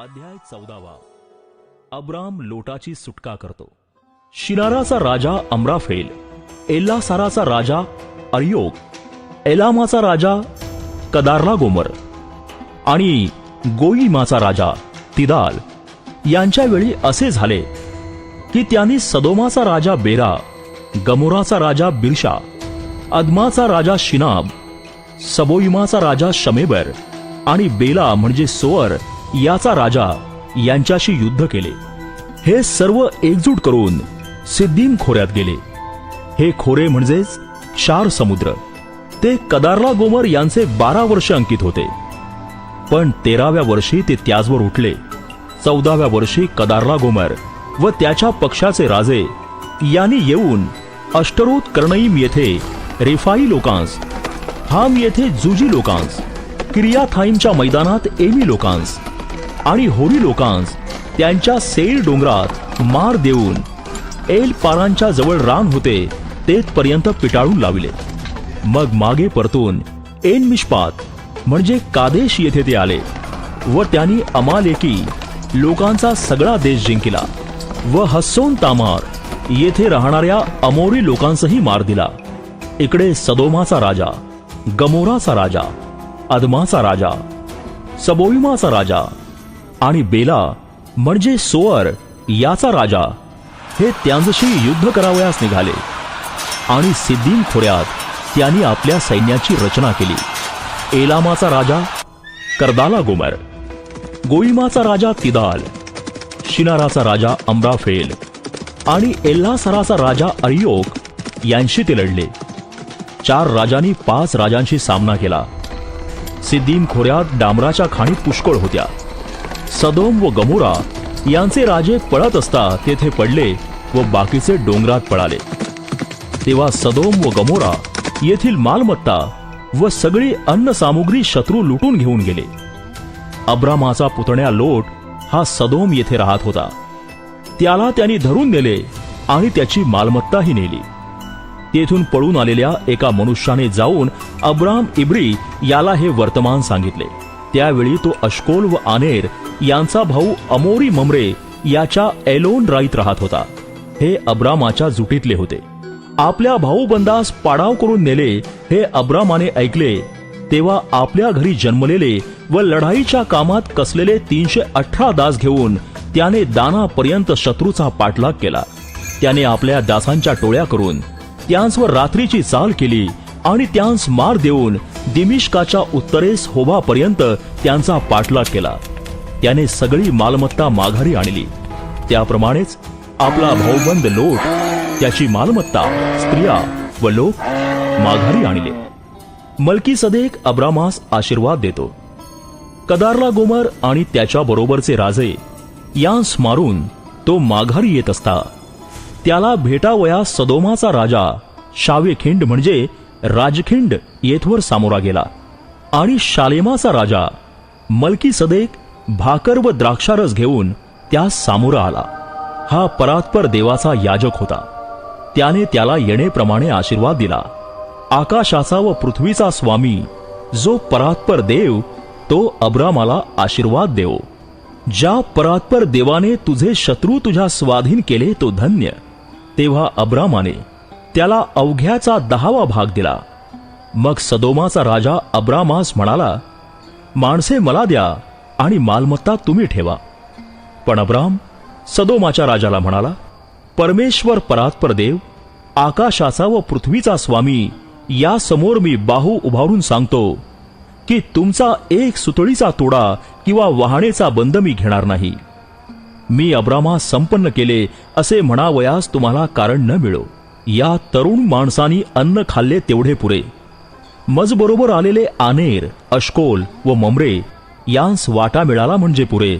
अध्याय चौदावा. अब्राम लोटाची सुटका करतो. शिनाराचा राजा अमराफेल एल्लासाराचा राजा अरियोग एलामाचा राजा कदारला गोमर आणि गोईमाचा राजा तिदाल यांच्यावेळी असे झाले की त्यांनी सदोमाचा राजा बेरा गमोराचा राजा बिरशा अदमाचा राजा शिनाब सबोईमाचा राजा शमेबर आणि बेला म्हणजे सोअर याचा राजा यांच्याशी युद्ध केले. हे सर्व एकजूट करून सिद्दीम खोऱ्यात गेले. हे खोरे म्हणजेच चार समुद्र. ते कदारला गोमर यांचे बारा वर्ष अंकित होते. पण तेराव्या वर्षी ते त्याचवर उठले. चौदाव्या वर्षी कदारला गोमर व त्याच्या पक्षाचे राजे यांनी येऊन अष्टरोत कर्णईम येथे रेफाई लोकांस हाम येथे जुजी लोकांस क्रियाथाईमच्या मैदानात एमी लोकांस आणि होरी लोकांस त्यांच्या सेल डोंगरात मार देऊन एल पारांच्या जवळ रान होते तेथपर्यंत पिटाळून लाविले. मग मागे परतून एन मिशपात म्हणजे कादेश येथे ते आले व त्यांनी अमालेकी लोकांचा सगळा देश जिंकला व हस्सोन तामार येथे राहणाऱ्या अमोरी लोकांसही मार दिला. इकडे सदोमाचा राजा गमोराचा राजा अदमाचा राजा सबोईमाचा राजा आणि बेला म्हणजे सोअर याचा राजा. हे त्यांच्याशी युद्ध करावयास निघाले. आणि सिद्दीम खोऱ्यात त्यांनी आपल्या सैन्याची रचना केली. एलामाचा राजा करदाला गोमर. गोईमाचा राजा तिदाल. शिनाराचा राजा अमराफेल. आणि एल्लासराचा राजा अरियोक यांशी ते लढले. चार राजांनी पाच राजांशी सामना केला. सिद्दीम खोऱ्यात डांबराच्या खाणी पुष्कळ होत्या. सदोम व गमोरा यांचे राजे पळत असता तेथे पडले व बाकीचे डोंगरात पळाले. तेव्हा सदोम व गमोरा येथील मालमत्ता व सगळी अन्न सामुग्री शत्रू लुटून घेऊन गेले. अब्रामाचा पुतण्या लोट हा सदोम येथे राहत होता. त्याला त्यांनी धरून नेले आणि त्याची मालमत्ताही नेली. तेथून पळून आलेल्या एका मनुष्याने जाऊन अब्राम इब्री याला हे वर्तमान सांगितले. त्यावेळी तो अशकोल व आनेर यांचा भाऊ अमोरी ममरे याच्या एलोन राईत राहत होता. हे अब्रामाच्या जुटीतले होते. आपल्या भाऊबंदास पाडाव करून नेले हे अब्रामाने ऐकले तेव्हा आपल्या घरी जन्मलेले व लढाईच्या कामात कसलेले तीनशे अठरा दास घेऊन त्याने दानापर्यंत शत्रूचा पाठलाग केला. त्याने आपल्या दासांच्या टोळ्या करून त्यांसवर रात्रीची चाल केली आणि त्यांस मार देऊन दिमिष्काच्या उत्तरेस होबापर्यंत त्यांचा पाठलाग केला. त्याने सगळी मालमत्ता माघारी आणली. त्याप्रमाणेच आपला भाऊबंद लोट त्याची मालमत्ता स्त्रिया व लोक माघारी आणले. मलकी सदेक अब्रामास आशीर्वाद देतो. कदारला गोमर आणि त्याच्या बरोबरचे राजे यांस मारून तो माघारी येत असता. त्याला भेटावया सदोमाचा राजा शावेखिंड म्हणजे राजखिंड येथवर सामोरा गेला आणि शालेमाचा राजा मलकी सदेक भाकर व द्राक्षारस घेऊन त्यास सामोरा आला. हा परात्पर देवाचा याजक होता. त्याने त्याला येणेप्रमाणे आशीर्वाद दिला. आकाशाचा व पृथ्वीचा स्वामी जो परात्पर देव तो अब्रामाला आशीर्वाद देव. ज्या परात्पर देवाने तुझे शत्रू तुझ्या स्वाधीन केले तो धन्य. तेव्हा अब्रामाने त्याला अवघ्याचा दहावा भाग दिला. मग सदोमाचा राजा अब्रामास म्हणाला माणसे मला द्या आणि मालमत्ता तुम्ही ठेवा. पण अब्राम सदोमाच्या राजाला म्हणाला परमेश्वर परात्पर देव आकाशाचा व पृथ्वीचा स्वामी यासमोर मी बाहू उभारून सांगतो की तुमचा एक सुतळीचा तोडा किंवा वाहणेचा बंद मी घेणार नाही. मी अब्रामा संपन्न केले असे म्हणावयास तुम्हाला कारण न मिळो. या तरुण माणसानी अन्न खाल्ले तेवढे पुरे. मजबरोबर आलेले आनेर अशकोल व ममरे यांस वाटा मिळाला म्हणजे पुरे.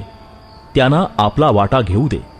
त्यांना आपला वाटा घेऊ दे.